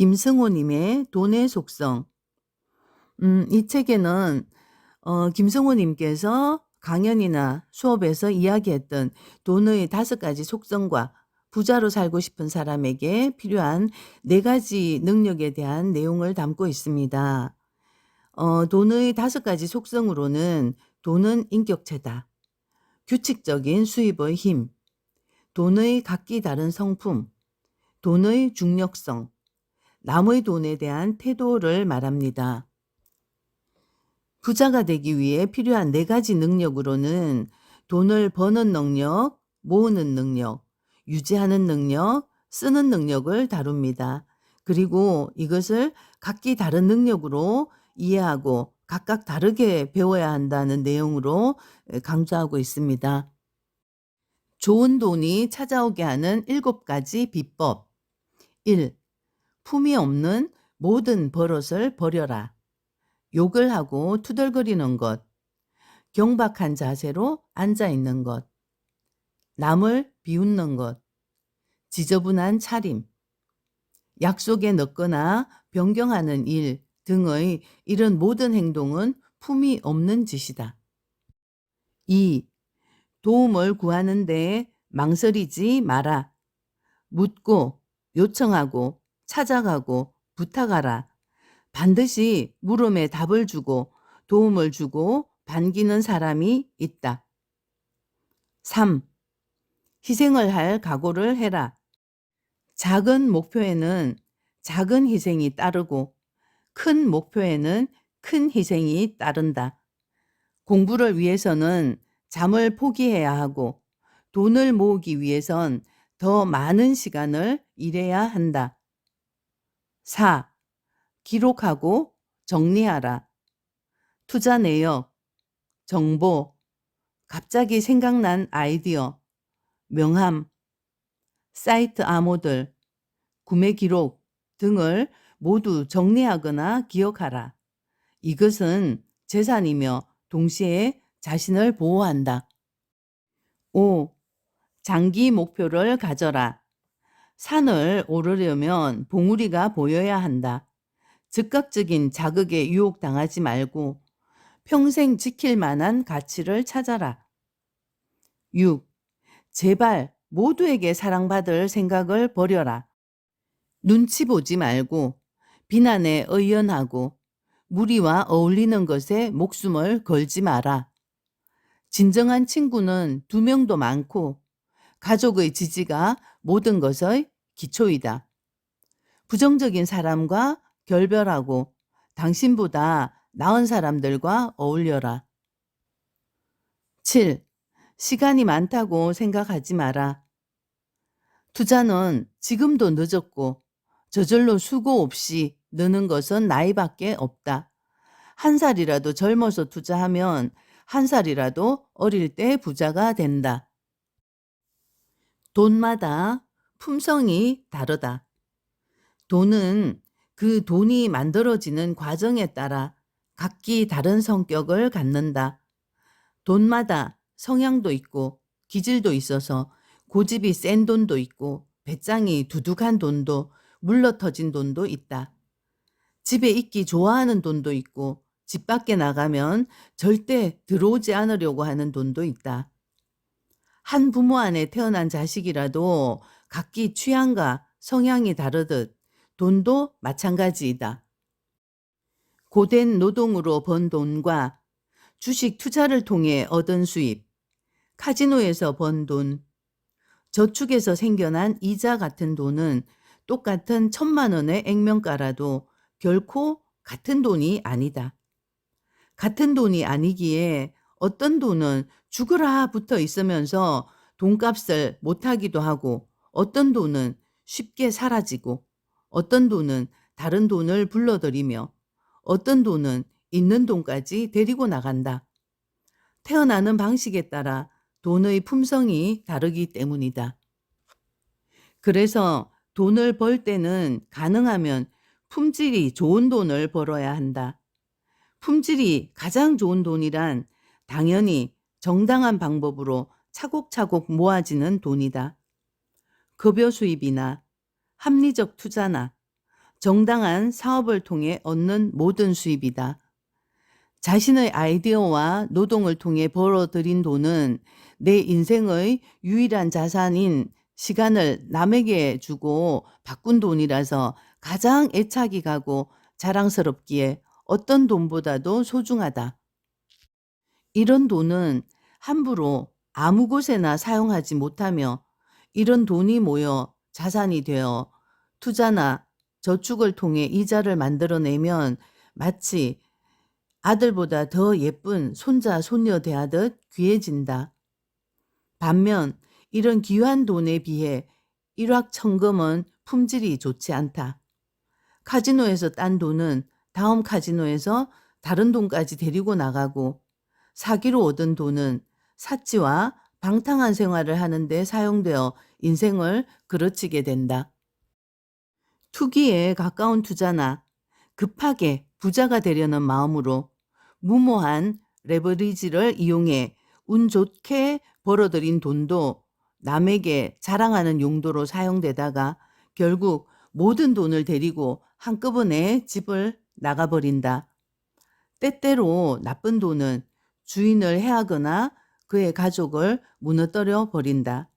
김승호님의 돈의 속성. 음, 이 책에는 어, 김승호님께서 강연이나 수업에서 이야기했던 돈의 다섯 가지 속성과 부자로 살고 싶은 사람에게 필요한 네 가지 능력에 대한 내용을 담고 있습니다. 어, 돈의 다섯 가지 속성으로는 돈은 인격체다. 규칙적인 수입의 힘, 돈의 각기 다른 성품, 돈의 중력성, 남의 돈에 대한 태도를 말합니다. 부자가 되기 위해 필요한 네 가지 능력으로는 돈을 버는 능력, 모으는 능력, 유지하는 능력, 쓰는 능력을 다룹니다. 그리고 이것을 각기 다른 능력으로 이해하고 각각 다르게 배워야 한다는 내용으로 강조하고 있습니다. 좋은 돈이 찾아오게 하는 일곱 가지 비법. 1. 품이 없는 모든 버릇을 버려라. 욕을 하고 투덜거리는 것, 경박한 자세로 앉아 있는 것, 남을 비웃는 것, 지저분한 차림, 약속에 늦거나 변경하는 일 등의 이런 모든 행동은 품이 없는 짓이다. 2. 도움을 구하는데 망설이지 마라. 묻고 요청하고 찾아가고 부탁하라. 반드시 물음에 답을 주고 도움을 주고 반기는 사람이 있다. 3. 희생을 할 각오를 해라. 작은 목표에는 작은 희생이 따르고 큰 목표에는 큰 희생이 따른다. 공부를 위해서는 잠을 포기해야 하고 돈을 모으기 위해선 더 많은 시간을 일해야 한다. 4. 기록하고 정리하라. 투자 내역, 정보, 갑자기 생각난 아이디어, 명함, 사이트 암호들, 구매 기록 등을 모두 정리하거나 기억하라. 이것은 재산이며 동시에 자신을 보호한다. 5. 장기 목표를 가져라. 산을 오르려면 봉우리가 보여야 한다. 즉각적인 자극에 유혹당하지 말고 평생 지킬 만한 가치를 찾아라. 6. 제발 모두에게 사랑받을 생각을 버려라. 눈치 보지 말고 비난에 의연하고 무리와 어울리는 것에 목숨을 걸지 마라. 진정한 친구는 두 명도 많고 가족의 지지가 모든 것의 기초이다. 부정적인 사람과 결별하고 당신보다 나은 사람들과 어울려라. 7. 시간이 많다고 생각하지 마라. 투자는 지금도 늦었고 저절로 수고 없이 느는 것은 나이밖에 없다. 한 살이라도 젊어서 투자하면 한 살이라도 어릴 때 부자가 된다. 돈마다 품성이 다르다. 돈은 그 돈이 만들어지는 과정에 따라 각기 다른 성격을 갖는다. 돈마다 성향도 있고 기질도 있어서 고집이 센 돈도 있고 배짱이 두둑한 돈도 물러터진 돈도 있다. 집에 있기 좋아하는 돈도 있고 집 밖에 나가면 절대 들어오지 않으려고 하는 돈도 있다. 한 부모 안에 태어난 자식이라도 각기 취향과 성향이 다르듯 돈도 마찬가지이다. 고된 노동으로 번 돈과 주식 투자를 통해 얻은 수입, 카지노에서 번 돈, 저축에서 생겨난 이자 같은 돈은 똑같은 천만 원의 액면가라도 결코 같은 돈이 아니다. 같은 돈이 아니기에 어떤 돈은 죽으라 붙어 있으면서 돈값을 못하기도 하고 어떤 돈은 쉽게 사라지고 어떤 돈은 다른 돈을 불러들이며 어떤 돈은 있는 돈까지 데리고 나간다. 태어나는 방식에 따라 돈의 품성이 다르기 때문이다. 그래서 돈을 벌 때는 가능하면 품질이 좋은 돈을 벌어야 한다. 품질이 가장 좋은 돈이란 당연히 정당한 방법으로 차곡차곡 모아지는 돈이다. 급여 수입이나 합리적 투자나 정당한 사업을 통해 얻는 모든 수입이다. 자신의 아이디어와 노동을 통해 벌어들인 돈은 내 인생의 유일한 자산인 시간을 남에게 주고 바꾼 돈이라서 가장 애착이 가고 자랑스럽기에 어떤 돈보다도 소중하다. 이런 돈은 함부로 아무 곳에나 사용하지 못하며 이런 돈이 모여 자산이 되어 투자나 저축을 통해 이자를 만들어내면 마치 아들보다 더 예쁜 손자, 손녀 대하듯 귀해진다. 반면 이런 귀한 돈에 비해 일확천금은 품질이 좋지 않다. 카지노에서 딴 돈은 다음 카지노에서 다른 돈까지 데리고 나가고 사기로 얻은 돈은 사치와 방탕한 생활을 하는데 사용되어 인생을 그르치게 된다. 투기에 가까운 투자나 급하게 부자가 되려는 마음으로 무모한 레버리지를 이용해 운 좋게 벌어들인 돈도 남에게 자랑하는 용도로 사용되다가 결국 모든 돈을 데리고 한꺼번에 집을 나가버린다. 때때로 나쁜 돈은 주인을 해하거나 그의 가족을 무너뜨려 버린다.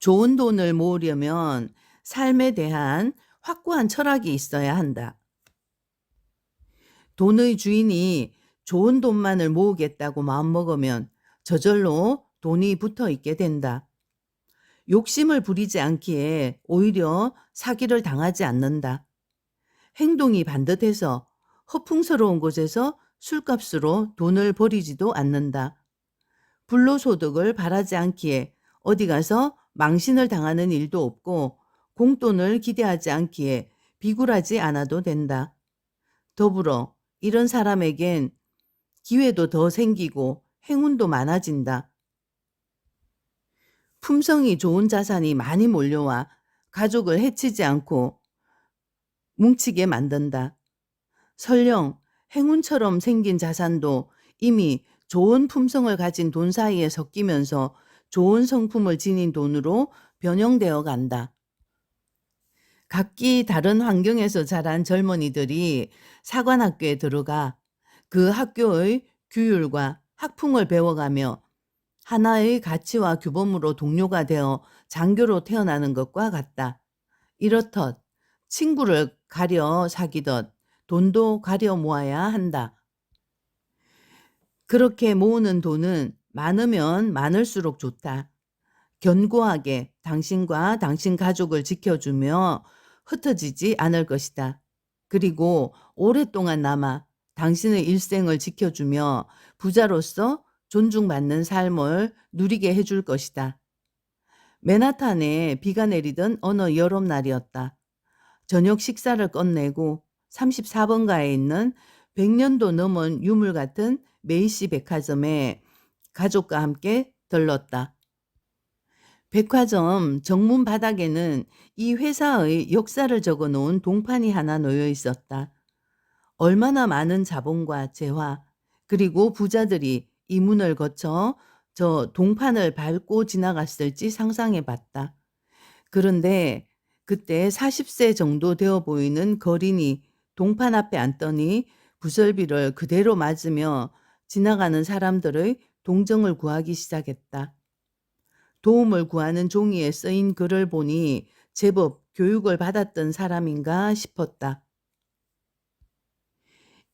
좋은 돈을 모으려면 삶에 대한 확고한 철학이 있어야 한다. 돈의 주인이 좋은 돈만을 모으겠다고 마음먹으면 저절로 돈이 붙어 있게 된다. 욕심을 부리지 않기에 오히려 사기를 당하지 않는다. 행동이 반듯해서 허풍스러운 곳에서 술값으로 돈을 버리지도 않는다. 불로소득을 바라지 않기에 어디 가서 망신을 당하는 일도 없고 공돈을 기대하지 않기에 비굴하지 않아도 된다. 더불어 이런 사람에겐 기회도 더 생기고 행운도 많아진다. 품성이 좋은 자산이 많이 몰려와 가족을 해치지 않고 뭉치게 만든다. 설령 행운처럼 생긴 자산도 이미 좋은 품성을 가진 돈 사이에 섞이면서 좋은 성품을 지닌 돈으로 변형되어 간다. 각기 다른 환경에서 자란 젊은이들이 사관학교에 들어가 그 학교의 규율과 학풍을 배워가며 하나의 가치와 규범으로 동료가 되어 장교로 태어나는 것과 같다. 이렇듯 친구를 가려 사귀듯 돈도 가려 모아야 한다. 그렇게 모으는 돈은 많으면 많을수록 좋다. 견고하게 당신과 당신 가족을 지켜주며 흩어지지 않을 것이다. 그리고 오랫동안 남아 당신의 일생을 지켜주며 부자로서 존중받는 삶을 누리게 해줄 것이다. 맨하탄에 비가 내리던 어느 여름날이었다. 저녁 식사를 끝내고 34번가에 있는 100년도 넘은 유물 같은 메이시 백화점에 가족과 함께 들렀다. 백화점 정문 바닥에는 이 회사의 역사를 적어 놓은 동판이 하나 놓여 있었다. 얼마나 많은 자본과 재화, 그리고 부자들이 이 문을 거쳐 저 동판을 밟고 지나갔을지 상상해 봤다. 그런데 그때 40세 정도 되어 보이는 거린이 동판 앞에 앉더니 부설비를 그대로 맞으며 지나가는 사람들의 동정을 구하기 시작했다. 도움을 구하는 종이에 쓰인 글을 보니 제법 교육을 받았던 사람인가 싶었다.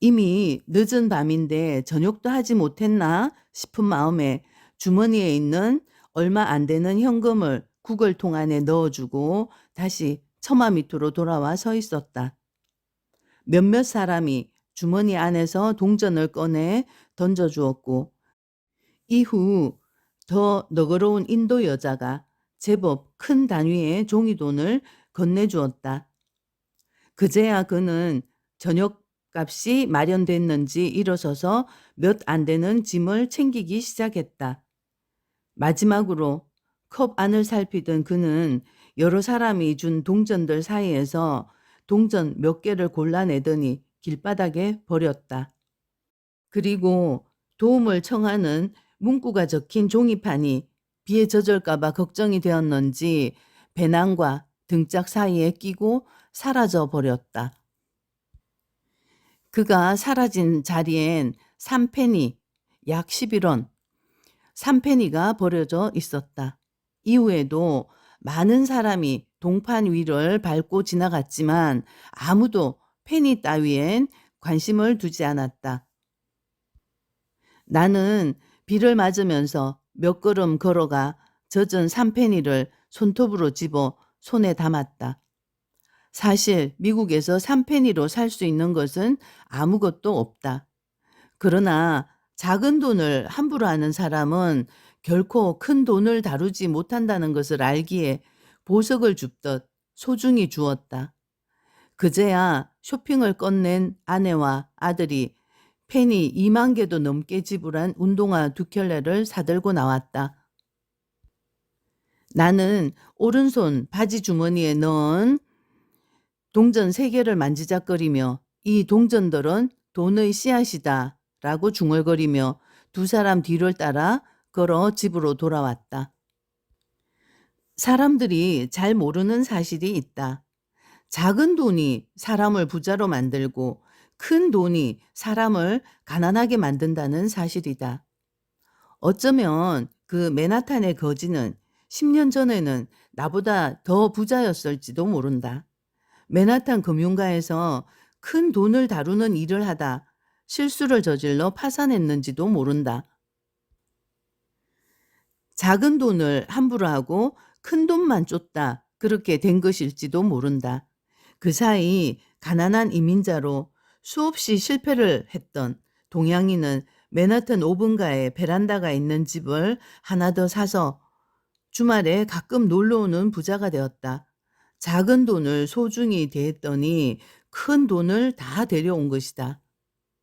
이미 늦은 밤인데 저녁도 하지 못했나 싶은 마음에 주머니에 있는 얼마 안 되는 현금을 구걸통 안에 넣어주고 다시 처마 밑으로 돌아와 서 있었다. 몇몇 사람이 주머니 안에서 동전을 꺼내 던져 주었고 이후 더 너그러운 인도 여자가 제법 큰 단위의 종이돈을 건네주었다. 그제야 그는 저녁 값이 마련됐는지 일어서서 몇 안 되는 짐을 챙기기 시작했다. 마지막으로 컵 안을 살피던 그는 여러 사람이 준 동전들 사이에서 동전 몇 개를 골라내더니 길바닥에 버렸다. 그리고 도움을 청하는 문구가 적힌 종이판이 비에 젖을까봐 걱정이 되었는지 배낭과 등짝 사이에 끼고 사라져 버렸다. 그가 사라진 자리엔 3페니, 약 11원, 3페니가 버려져 있었다. 이후에도 많은 사람이 동판 위를 밟고 지나갔지만 아무도 페니 따위엔 관심을 두지 않았다. 나는 비를 맞으면서 몇 걸음 걸어가 젖은 3페니를 손톱으로 집어 손에 담았다. 사실 미국에서 3페니로 살 수 있는 것은 아무것도 없다. 그러나 작은 돈을 함부로 하는 사람은 결코 큰 돈을 다루지 못한다는 것을 알기에 보석을 줍듯 소중히 주었다. 그제야 쇼핑을 끝낸 아내와 아들이 펜이 2만 개도 넘게 지불한 운동화 두 켤레를 사들고 나왔다. 나는 오른손 바지 주머니에 넣은 동전 세 개를 만지작거리며 이 동전들은 돈의 씨앗이다 라고 중얼거리며 두 사람 뒤를 따라 걸어 집으로 돌아왔다. 사람들이 잘 모르는 사실이 있다. 작은 돈이 사람을 부자로 만들고 큰 돈이 사람을 가난하게 만든다는 사실이다. 어쩌면 그 맨하탄의 거지는 10년 전에는 나보다 더 부자였을지도 모른다. 맨하탄 금융가에서 큰 돈을 다루는 일을 하다 실수를 저질러 파산했는지도 모른다. 작은 돈을 함부로 하고 큰 돈만 쫓다 그렇게 된 것일지도 모른다. 그 사이 가난한 이민자로 수없이 실패를 했던 동양인은 맨하탄 5분가에 베란다가 있는 집을 하나 더 사서 주말에 가끔 놀러 오는 부자가 되었다. 작은 돈을 소중히 대했더니 큰 돈을 다 데려온 것이다.